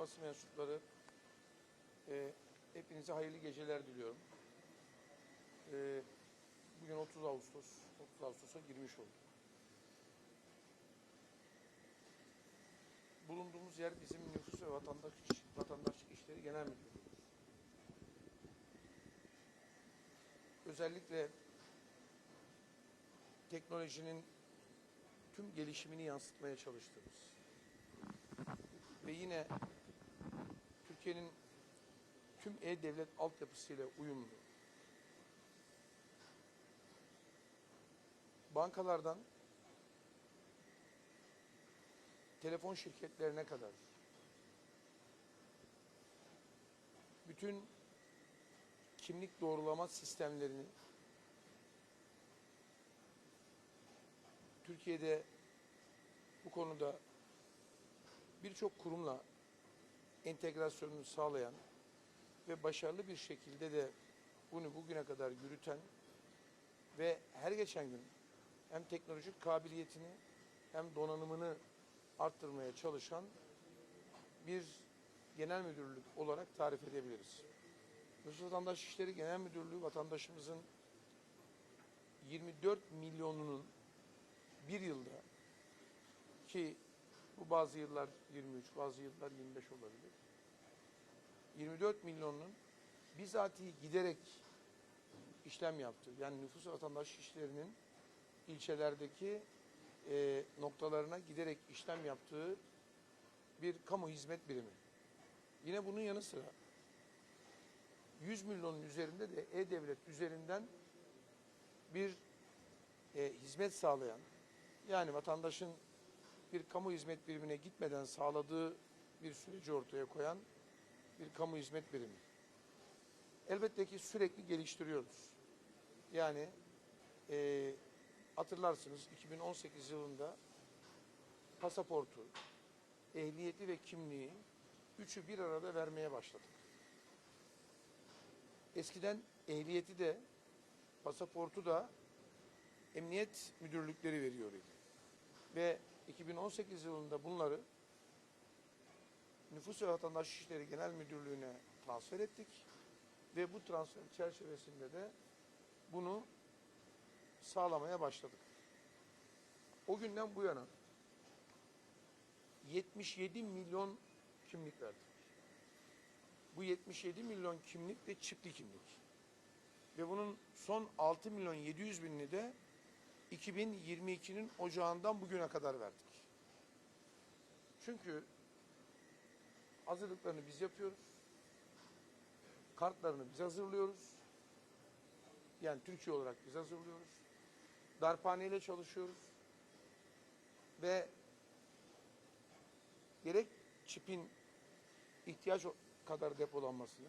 basın mensupları, e, hepinize hayırlı geceler diliyorum. E, bugün 30 Ağustos, 30 Ağustos'a girmiş olduk. Bulunduğumuz yer bizim Nüfus ve Vatandaş, Vatandaşlık İşleri Genel Müdürlüğü. Özellikle teknolojinin tüm gelişimini yansıtmaya çalıştığımız ve yine Türkiye'nin tüm e-devlet altyapısıyla uyumlu. Bankalardan telefon şirketlerine kadar bütün kimlik doğrulama sistemlerini Türkiye'de bu konuda birçok kurumla entegrasyonunu sağlayan ve başarılı bir şekilde de bunu bugüne kadar yürüten ve her geçen gün hem teknolojik kabiliyetini hem donanımını arttırmaya çalışan bir genel müdürlük olarak tarif edebiliriz. Nüfus Vatandaş İşleri Genel Müdürlüğü vatandaşımızın 24 milyonunun bir yılda ki bu bazı yıllar 23, bazı yıllar 25 olabilir. 24 milyonun bizatihi giderek işlem yaptı. Yani nüfus vatandaş işlerinin ilçelerdeki e, noktalarına giderek işlem yaptığı bir kamu hizmet birimi. Yine bunun yanı sıra 100 milyonun üzerinde de E-Devlet üzerinden bir e, hizmet sağlayan, yani vatandaşın bir kamu hizmet birimine gitmeden sağladığı bir süreci ortaya koyan bir kamu hizmet birimi. Elbette ki sürekli geliştiriyoruz. Yani e, hatırlarsınız 2018 yılında pasaportu, ehliyeti ve kimliği üçü bir arada vermeye başladık. Eskiden ehliyeti de pasaportu da emniyet müdürlükleri veriyor idi. Ve 2018 yılında bunları Nüfus ve Vatandaş İşleri Genel Müdürlüğü'ne transfer ettik. Ve bu transfer çerçevesinde de bunu sağlamaya başladık. O günden bu yana 77 milyon kimlik verdik. Bu 77 milyon kimlik de çipli kimlik. Ve bunun son 6 milyon 700 binini de 2022'nin ocağından bugüne kadar verdik. Çünkü hazırlıklarını biz yapıyoruz. Kartlarını biz hazırlıyoruz. Yani Türkiye olarak biz hazırlıyoruz. Darphane ile çalışıyoruz. Ve gerek çipin ihtiyaç kadar depolanmasını,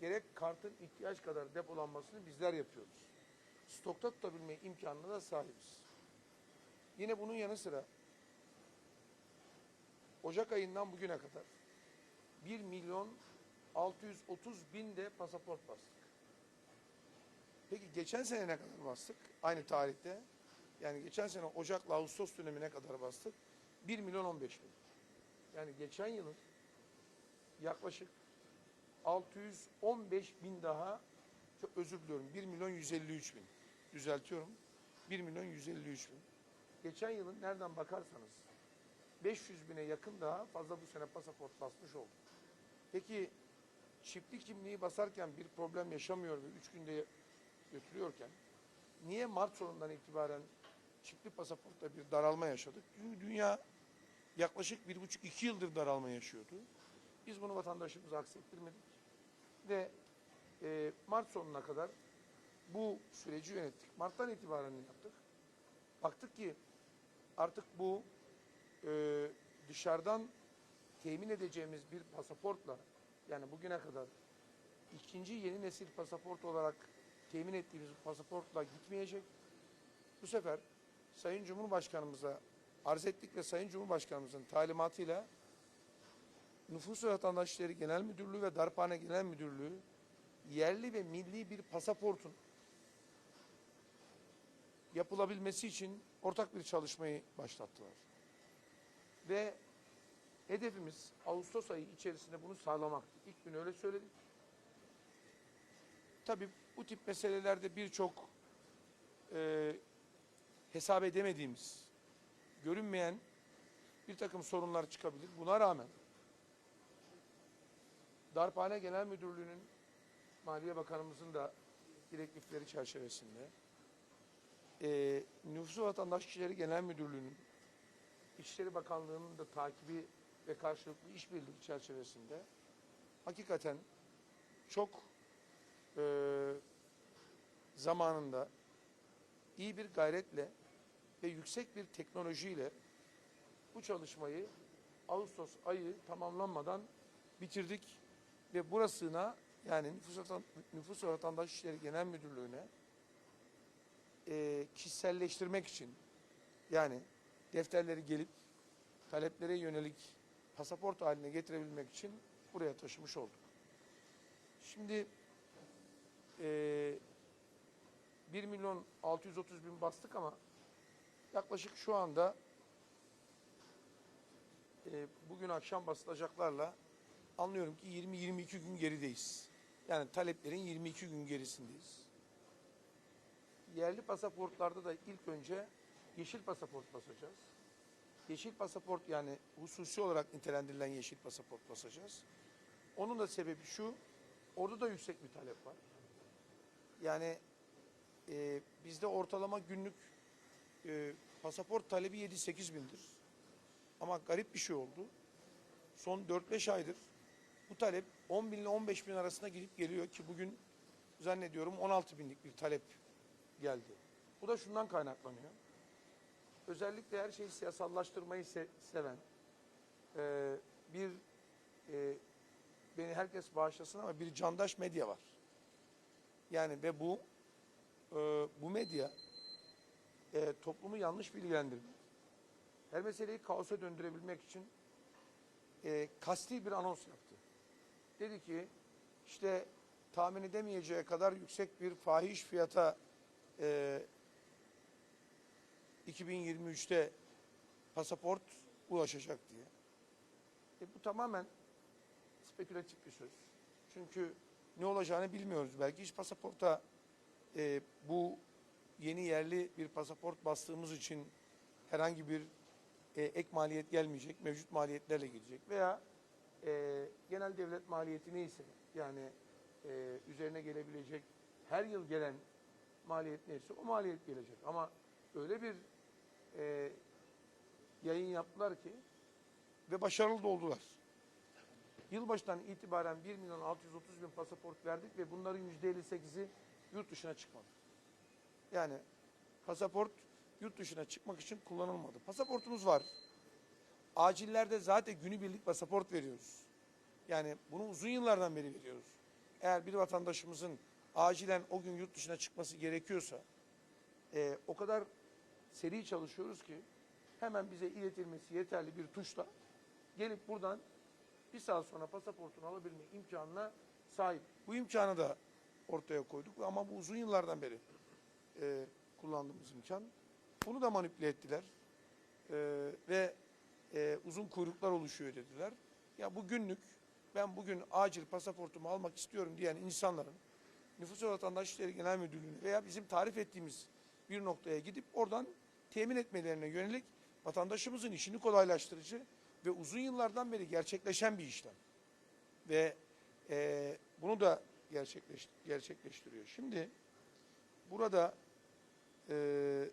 gerek kartın ihtiyaç kadar depolanmasını bizler yapıyoruz. Stokta tutabilme imkanına da sahibiz. Yine bunun yanı sıra Ocak ayından bugüne kadar 1 milyon 630 bin de pasaport bastık. Peki geçen sene ne kadar bastık? Aynı tarihte. Yani geçen sene Ocak'la Ağustos dönemine kadar bastık. 1 milyon 15 bin. Yani geçen yılın yaklaşık 615 bin daha çok özür diliyorum 1 milyon 153 bin düzeltiyorum 1 milyon 153 bin geçen yılın nereden bakarsanız 500 bine yakın daha fazla bu sene pasaport basmış olduk. Peki çipli kimliği basarken bir problem yaşamıyor ve 3 günde götürüyorken niye Mart sonundan itibaren çipli pasaportta bir daralma yaşadık? Çünkü dünya yaklaşık bir buçuk iki yıldır daralma yaşıyordu. Biz bunu vatandaşımıza aksettirmedik. Ve e, Mart sonuna kadar bu süreci yönettik. Mart'tan itibaren yaptık? Baktık ki artık bu e, dışarıdan temin edeceğimiz bir pasaportla yani bugüne kadar ikinci yeni nesil pasaport olarak temin ettiğimiz pasaportla gitmeyecek. Bu sefer Sayın Cumhurbaşkanımıza arz ettik ve Sayın Cumhurbaşkanımızın talimatıyla Nüfus ve Vatandaş Genel Müdürlüğü ve Darphane Genel Müdürlüğü yerli ve milli bir pasaportun yapılabilmesi için ortak bir çalışmayı başlattılar. Ve Hedefimiz Ağustos ayı içerisinde bunu sağlamaktı. İlk gün öyle söyledik. Tabii bu tip meselelerde birçok e, hesap edemediğimiz, görünmeyen bir takım sorunlar çıkabilir. Buna rağmen Darphane Genel Müdürlüğü'nün Maliye Bakanımızın da direktifleri çerçevesinde e, Nüfus ve Vatandaş İşleri Genel Müdürlüğü'nün İçişleri Bakanlığı'nın da takibi ve karşılıklı işbirliği çerçevesinde hakikaten çok e, zamanında iyi bir gayretle ve yüksek bir teknolojiyle bu çalışmayı Ağustos ayı tamamlanmadan bitirdik. Ve burasına yani Nüfus, Vatan- Nüfus Vatandaş İşleri Genel Müdürlüğü'ne e, kişiselleştirmek için yani defterleri gelip taleplere yönelik pasaport haline getirebilmek için buraya taşımış olduk. Şimdi e, 1 milyon 630 bin bastık ama yaklaşık şu anda e, bugün akşam basılacaklarla anlıyorum ki 20-22 gün gerideyiz. Yani taleplerin 22 gün gerisindeyiz. Yerli pasaportlarda da ilk önce yeşil pasaport basacağız. Yeşil pasaport yani hususi olarak nitelendirilen yeşil pasaport basacağız. Onun da sebebi şu, orada da yüksek bir talep var. Yani e, bizde ortalama günlük e, pasaport talebi 7-8 bindir. Ama garip bir şey oldu. Son 4-5 aydır bu talep 10 bin ile 15 bin arasında gidip geliyor ki bugün zannediyorum 16 binlik bir talep geldi. Bu da şundan kaynaklanıyor. Özellikle her şeyi siyasallaştırmayı se- seven e, bir e, beni herkes bağışlasın ama bir candaş medya var. Yani ve bu e, bu medya e, toplumu yanlış bilgilendirmek, her meseleyi kaosa döndürebilmek için e, kasti bir anons yaptı. Dedi ki işte tahmin edemeyeceği kadar yüksek bir fahiş fiyata e, 2023'te pasaport ulaşacak diye. E, bu tamamen spekülatif bir söz. Çünkü ne olacağını bilmiyoruz. Belki hiç pasaporta e, bu yeni yerli bir pasaport bastığımız için herhangi bir e, ek maliyet gelmeyecek, mevcut maliyetlerle gidecek veya e, genel devlet maliyeti neyse yani e, üzerine gelebilecek her yıl gelen maliyet neyse o maliyet gelecek. Ama öyle bir e, yayın yaptılar ki ve başarılı da oldular. Yılbaşından itibaren 1 milyon 630 bin pasaport verdik ve bunların %58'i yurt dışına çıkmadı. Yani pasaport yurt dışına çıkmak için kullanılmadı. Pasaportumuz var. Acillerde zaten günübirlik pasaport veriyoruz. Yani bunu uzun yıllardan beri veriyoruz. Eğer bir vatandaşımızın acilen o gün yurt dışına çıkması gerekiyorsa e, o kadar seri çalışıyoruz ki hemen bize iletilmesi yeterli bir tuşla gelip buradan bir saat sonra pasaportunu alabilme imkanına sahip. Bu imkanı da ortaya koyduk ama bu uzun yıllardan beri e, kullandığımız imkan. Bunu da manipüle ettiler E, ve e, uzun kuyruklar oluşuyor dediler. Ya bu günlük ben bugün acil pasaportumu almak istiyorum diyen insanların Nüfus ve Vatandaş İşleri Genel Müdürlüğü'ne veya bizim tarif ettiğimiz bir noktaya gidip oradan temin etmelerine yönelik vatandaşımızın işini kolaylaştırıcı ve uzun yıllardan beri gerçekleşen bir işlem. Ve e, bunu da gerçekleş, gerçekleştiriyor. Şimdi burada e,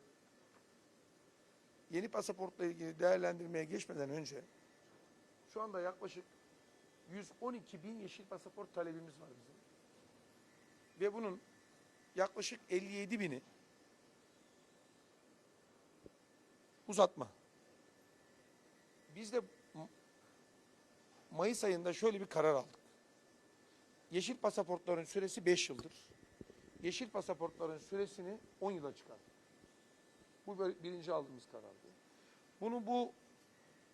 yeni pasaportla ilgili değerlendirmeye geçmeden önce şu anda yaklaşık 112 bin yeşil pasaport talebimiz var bizim. Ve bunun yaklaşık 57 bini uzatma. Biz de Mayıs ayında şöyle bir karar aldık. Yeşil pasaportların süresi 5 yıldır. Yeşil pasaportların süresini 10 yıla çıkarttık. Bu birinci aldığımız karardı. Bunu bu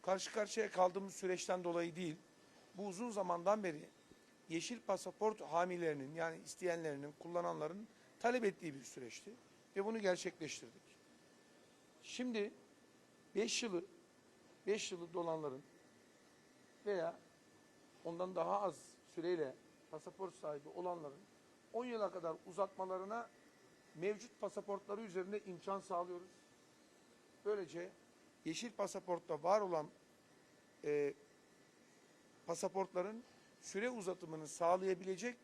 karşı karşıya kaldığımız süreçten dolayı değil, bu uzun zamandan beri yeşil pasaport hamilerinin yani isteyenlerinin, kullananların talep ettiği bir süreçti. Ve bunu gerçekleştirdik. Şimdi 5 yılı 5 yılı dolanların veya ondan daha az süreyle pasaport sahibi olanların 10 yıla kadar uzatmalarına mevcut pasaportları üzerinde imkan sağlıyoruz. Böylece yeşil pasaportta var olan e, pasaportların süre uzatımını sağlayabilecek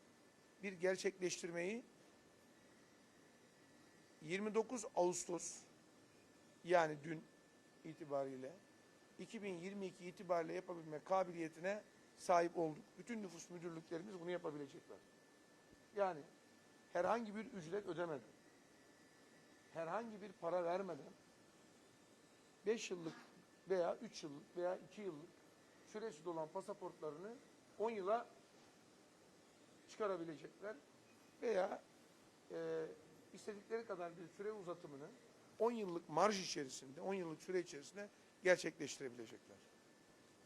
bir gerçekleştirmeyi 29 Ağustos yani dün itibariyle 2022 itibariyle yapabilme kabiliyetine sahip olduk. Bütün nüfus müdürlüklerimiz bunu yapabilecekler. Yani herhangi bir ücret ödemeden, herhangi bir para vermeden 5 yıllık veya 3 yıllık veya 2 yıllık süresi dolan pasaportlarını 10 yıla çıkarabilecekler veya e, istedikleri kadar bir süre uzatımını 10 yıllık marj içerisinde, 10 yıllık süre içerisinde gerçekleştirebilecekler.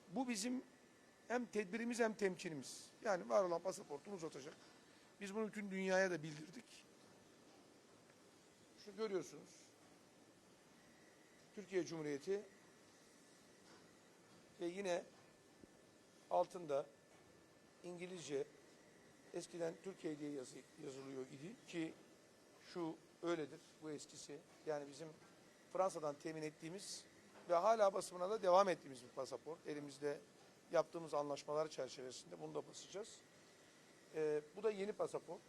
Bu bizim hem tedbirimiz hem temkinimiz. Yani var olan pasaportunu uzatacak. Biz bunu bütün dünyaya da bildirdik. Şu görüyorsunuz. Türkiye Cumhuriyeti ve yine altında İngilizce eskiden Türkiye diye yazı, yazılıyor idi ki şu öyledir bu eskisi. Yani bizim Fransa'dan temin ettiğimiz ve hala basımına da devam ettiğimiz bir pasaport. Elimizde yaptığımız anlaşmalar çerçevesinde bunu da basacağız. Ee, bu da yeni pasaport.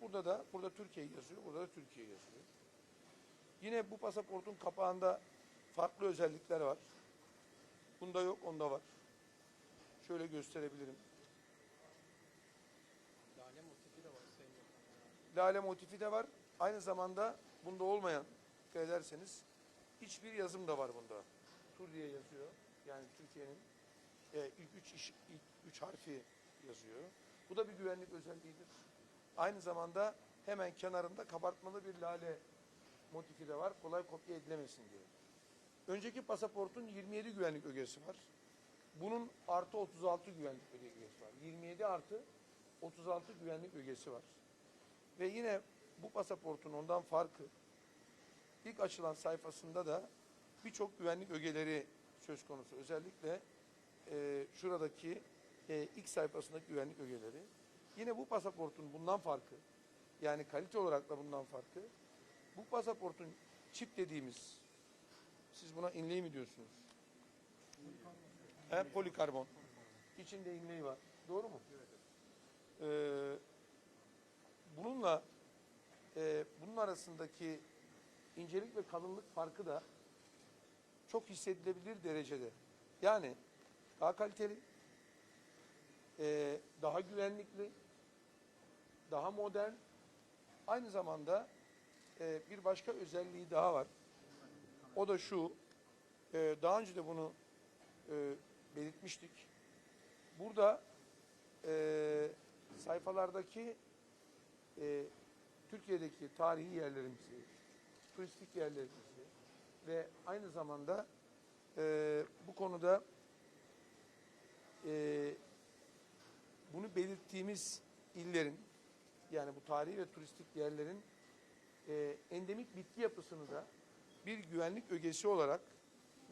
Burada da burada Türkiye yazıyor, burada da Türkiye yazıyor. Yine bu pasaportun kapağında farklı özellikler var. Bunda yok, onda var. Şöyle gösterebilirim. Lale motifi de var Sayın Bakan. Lale motifi de var. Aynı zamanda bunda olmayan, dikkat ederseniz hiçbir yazım da var bunda. Tur diye yazıyor. Yani Türkiye'nin e, ilk üç, iş, ilk üç harfi yazıyor. Bu da bir güvenlik özelliğidir. Aynı zamanda hemen kenarında kabartmalı bir lale motifi de var. Kolay kopya edilemesin diye. Önceki pasaportun 27 güvenlik ögesi var. Bunun artı 36 güvenlik ögesi var. 27 artı 36 güvenlik ögesi var. Ve yine bu pasaportun ondan farkı ilk açılan sayfasında da birçok güvenlik ögeleri söz konusu. Özellikle e, şuradaki e, ilk sayfasındaki güvenlik ögeleri. Yine bu pasaportun bundan farkı yani kalite olarak da bundan farkı bu pasaportun çip dediğimiz siz buna inlay mi diyorsunuz? He, polikarbon. İçinde inlay var. Doğru mu? Ee, bununla e, bunun arasındaki incelik ve kalınlık farkı da çok hissedilebilir derecede. Yani daha kaliteli, e, daha güvenlikli, daha modern, aynı zamanda e, bir başka özelliği daha var. O da şu, e, daha önce de bunu e, belirtmiştik. Burada e, sayfalardaki e, Türkiye'deki tarihi yerlerimizi, turistik yerlerimizi ve aynı zamanda e, bu konuda e, bunu belirttiğimiz illerin yani bu tarihi ve turistik yerlerin e, endemik bitki yapısını da bir güvenlik ögesi olarak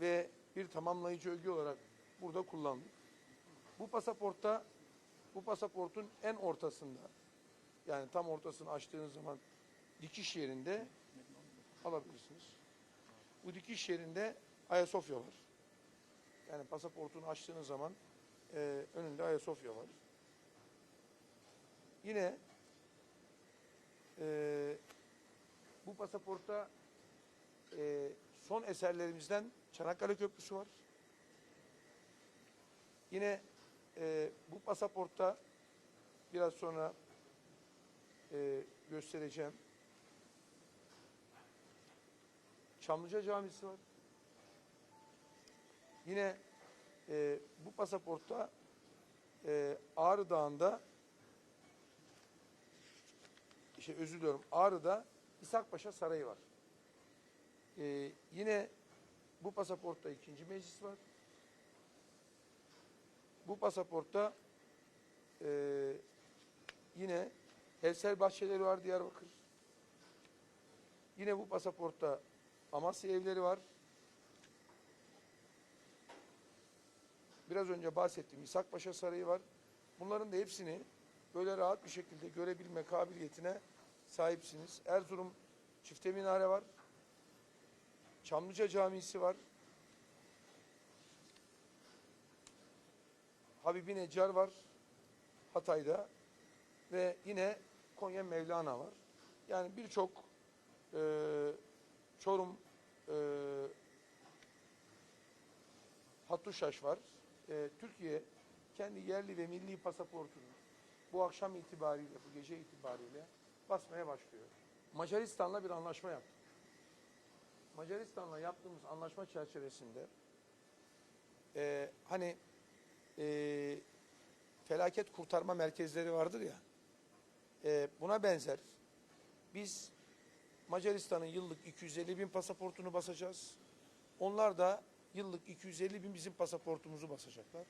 ve bir tamamlayıcı öge olarak burada kullandık. Bu pasaportta bu pasaportun en ortasında yani tam ortasını açtığınız zaman dikiş yerinde alabilirsiniz. Bu dikiş yerinde Ayasofya var. Yani pasaportunu açtığınız zaman e, önünde Ayasofya var. Yine e, bu pasaportta e, son eserlerimizden Çanakkale Köprüsü var. Yine e, bu pasaportta biraz sonra e, göstereceğim. Çamlıca Camisi var. Yine e, bu pasaportta e, Ağrı Dağı'nda şey özür diliyorum Ağrı'da İshakpaşa Sarayı var. E, yine bu pasaportta ikinci meclis var. Bu pasaportta e, yine Evsel Bahçeleri var Diyarbakır. Yine bu pasaportta Amasya evleri var. Biraz önce bahsettiğim İshak Paşa Sarayı var. Bunların da hepsini böyle rahat bir şekilde görebilme kabiliyetine sahipsiniz. Erzurum Çifte Minare var. Çamlıca Camisi var. Habibi Neccar var. Hatay'da. Ve yine Konya Mevlana var. Yani birçok e, Çorum e, Hattuşaş var. E, Türkiye kendi yerli ve milli pasaportunu bu akşam itibariyle, bu gece itibariyle basmaya başlıyor. Macaristan'la bir anlaşma yaptık. Macaristan'la yaptığımız anlaşma çerçevesinde e, hani e, felaket kurtarma merkezleri vardır ya e, buna benzer biz Macaristan'ın yıllık 250 bin pasaportunu basacağız. Onlar da yıllık 250 bin bizim pasaportumuzu basacaklar.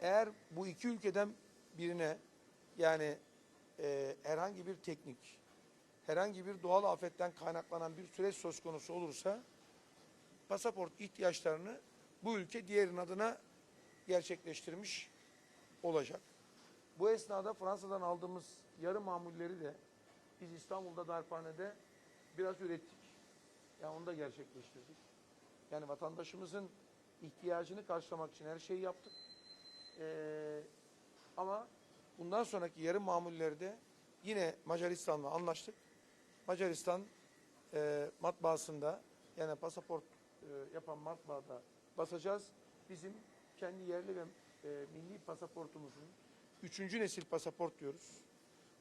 Eğer bu iki ülkeden birine yani e, herhangi bir teknik, herhangi bir doğal afetten kaynaklanan bir süreç söz konusu olursa pasaport ihtiyaçlarını bu ülke diğerinin adına gerçekleştirmiş olacak. Bu esnada Fransa'dan aldığımız yarı mamulleri de biz İstanbul'da darphanede biraz ürettik. Yani onu da gerçekleştirdik. Yani vatandaşımızın ihtiyacını karşılamak için her şeyi yaptık. Ee, ama bundan sonraki yarı mamullerde yine Macaristan'la anlaştık. Macaristan e, matbaasında yani pasaport e, yapan matbaada basacağız. Bizim kendi yerli ve e, milli pasaportumuzun üçüncü nesil pasaport diyoruz.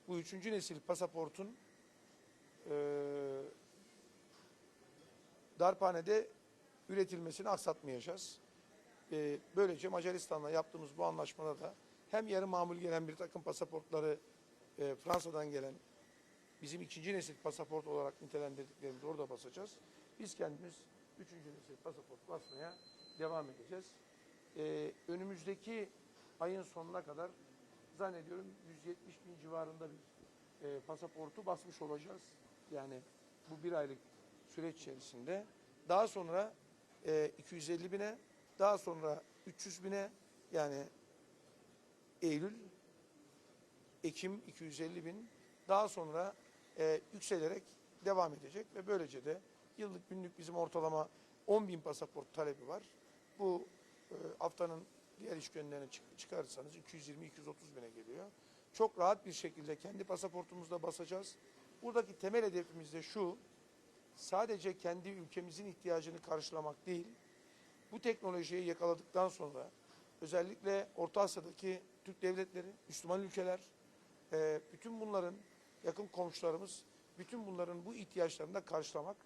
Bu üçüncü nesil pasaportun e, darphanede üretilmesini aksatmayacağız. E, böylece Macaristan'la yaptığımız bu anlaşmada da hem yarı mamul gelen bir takım pasaportları e, Fransa'dan gelen bizim ikinci nesil pasaport olarak nitelendirdiklerimizi orada basacağız. Biz kendimiz üçüncü nesil pasaport basmaya devam edeceğiz. E, önümüzdeki ayın sonuna kadar zannediyorum 170 bin civarında bir e, pasaportu basmış olacağız. Yani bu bir aylık süreç içerisinde. Daha sonra e, 250 bine, daha sonra 300 bine yani Eylül, Ekim 250 bin, daha sonra e, yükselerek devam edecek ve böylece de yıllık günlük bizim ortalama 10 bin pasaport talebi var. Bu e, haftanın diğer iş günlerine çık- çıkarırsanız 220-230 bine geliyor. Çok rahat bir şekilde kendi pasaportumuzla basacağız. Buradaki temel hedefimiz de şu, sadece kendi ülkemizin ihtiyacını karşılamak değil, bu teknolojiyi yakaladıktan sonra özellikle Orta Asya'daki Türk devletleri, Müslüman ülkeler, e, bütün bunların yakın komşularımız, bütün bunların bu ihtiyaçlarını da karşılamak